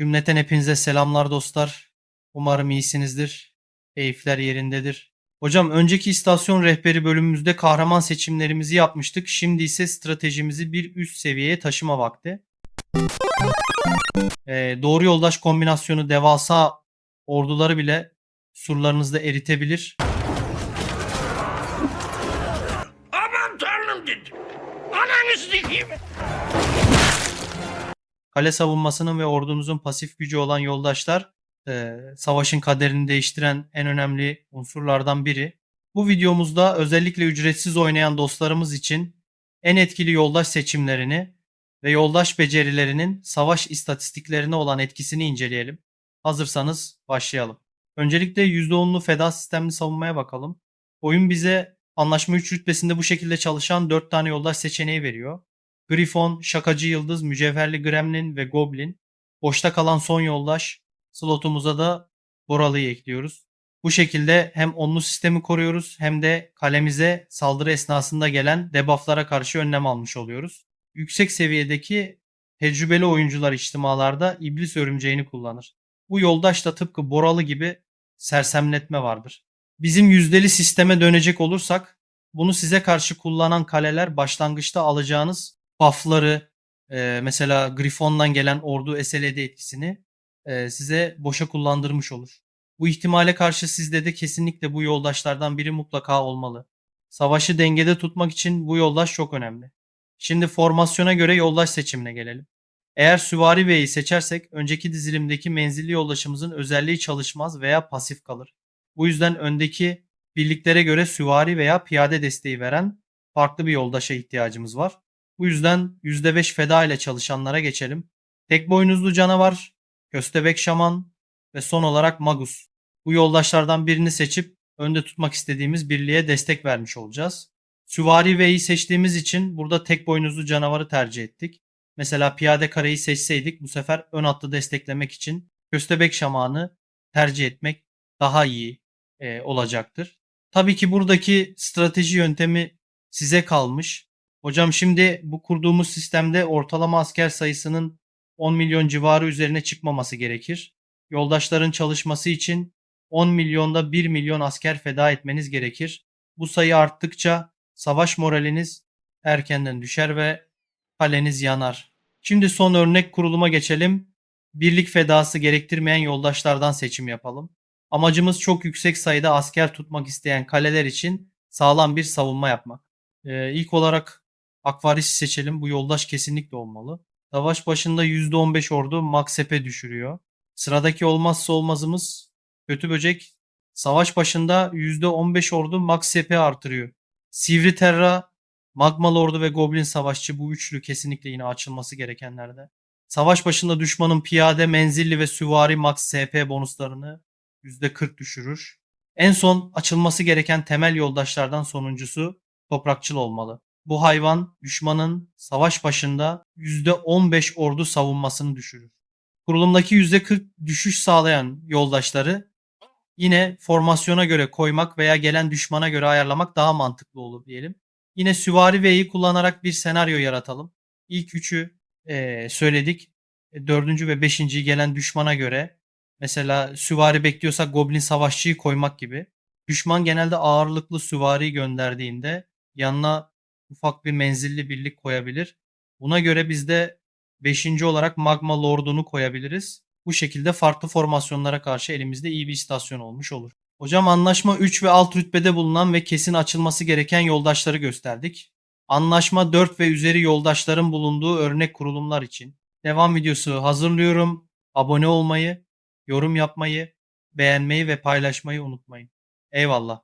Cümleten hepinize selamlar dostlar. Umarım iyisinizdir. Keyifler yerindedir. Hocam önceki istasyon rehberi bölümümüzde kahraman seçimlerimizi yapmıştık. Şimdi ise stratejimizi bir üst seviyeye taşıma vakti. Ee, doğru yoldaş kombinasyonu devasa orduları bile surlarınızda eritebilir. Aman tanrım dedim. Ananı sikeyim. Kale savunmasının ve ordunuzun pasif gücü olan yoldaşlar e, savaşın kaderini değiştiren en önemli unsurlardan biri. Bu videomuzda özellikle ücretsiz oynayan dostlarımız için en etkili yoldaş seçimlerini ve yoldaş becerilerinin savaş istatistiklerine olan etkisini inceleyelim. Hazırsanız başlayalım. Öncelikle %10'lu feda sistemli savunmaya bakalım. Oyun bize anlaşma 3 rütbesinde bu şekilde çalışan 4 tane yoldaş seçeneği veriyor. Grifon, Şakacı Yıldız, Mücevherli Gremlin ve Goblin. Boşta kalan son yoldaş. Slotumuza da Boralı'yı ekliyoruz. Bu şekilde hem onlu sistemi koruyoruz hem de kalemize saldırı esnasında gelen debufflara karşı önlem almış oluyoruz. Yüksek seviyedeki tecrübeli oyuncular içtimalarda iblis örümceğini kullanır. Bu yoldaş da tıpkı Boralı gibi sersemletme vardır. Bizim yüzdeli sisteme dönecek olursak bunu size karşı kullanan kaleler başlangıçta alacağınız buff'ları e, mesela Grifon'dan gelen ordu SLD etkisini e, size boşa kullandırmış olur. Bu ihtimale karşı sizde de kesinlikle bu yoldaşlardan biri mutlaka olmalı. Savaşı dengede tutmak için bu yoldaş çok önemli. Şimdi formasyona göre yoldaş seçimine gelelim. Eğer Süvari Bey'i seçersek önceki dizilimdeki menzilli yoldaşımızın özelliği çalışmaz veya pasif kalır. Bu yüzden öndeki birliklere göre süvari veya piyade desteği veren farklı bir yoldaşa ihtiyacımız var. Bu yüzden %5 feda ile çalışanlara geçelim. Tek boynuzlu canavar, köstebek şaman ve son olarak magus. Bu yoldaşlardan birini seçip önde tutmak istediğimiz birliğe destek vermiş olacağız. Süvari V'yi seçtiğimiz için burada tek boynuzlu canavarı tercih ettik. Mesela piyade kareyi seçseydik bu sefer ön hattı desteklemek için köstebek şamanı tercih etmek daha iyi e, olacaktır. Tabii ki buradaki strateji yöntemi size kalmış. Hocam şimdi bu kurduğumuz sistemde ortalama asker sayısının 10 milyon civarı üzerine çıkmaması gerekir. Yoldaşların çalışması için 10 milyonda 1 milyon asker feda etmeniz gerekir. Bu sayı arttıkça savaş moraliniz erkenden düşer ve kaleniz yanar. Şimdi son örnek kuruluma geçelim. Birlik fedası gerektirmeyen yoldaşlardan seçim yapalım. Amacımız çok yüksek sayıda asker tutmak isteyen kaleler için sağlam bir savunma yapmak. Ee, ilk olarak Akvaris seçelim. Bu yoldaş kesinlikle olmalı. Savaş başında %15 ordu Maksep'e düşürüyor. Sıradaki olmazsa olmazımız Kötü Böcek. Savaş başında %15 ordu Maksep'e artırıyor. Sivri Terra, Magma Lordu ve Goblin Savaşçı bu üçlü kesinlikle yine açılması gerekenlerde. Savaş başında düşmanın piyade, menzilli ve süvari max SP bonuslarını %40 düşürür. En son açılması gereken temel yoldaşlardan sonuncusu toprakçıl olmalı. Bu hayvan düşmanın savaş başında %15 ordu savunmasını düşürür. Kurulumdaki %40 düşüş sağlayan yoldaşları yine formasyona göre koymak veya gelen düşmana göre ayarlamak daha mantıklı olur diyelim. Yine süvari V'yi kullanarak bir senaryo yaratalım. İlk üçü eee, söyledik. E, Dördüncü ve beşinciyi gelen düşmana göre Mesela süvari bekliyorsak goblin savaşçıyı koymak gibi. Düşman genelde ağırlıklı süvari gönderdiğinde yanına ufak bir menzilli birlik koyabilir. Buna göre biz de 5. olarak magma lordunu koyabiliriz. Bu şekilde farklı formasyonlara karşı elimizde iyi bir istasyon olmuş olur. Hocam anlaşma 3 ve alt rütbede bulunan ve kesin açılması gereken yoldaşları gösterdik. Anlaşma 4 ve üzeri yoldaşların bulunduğu örnek kurulumlar için. Devam videosu hazırlıyorum. Abone olmayı, yorum yapmayı, beğenmeyi ve paylaşmayı unutmayın. Eyvallah.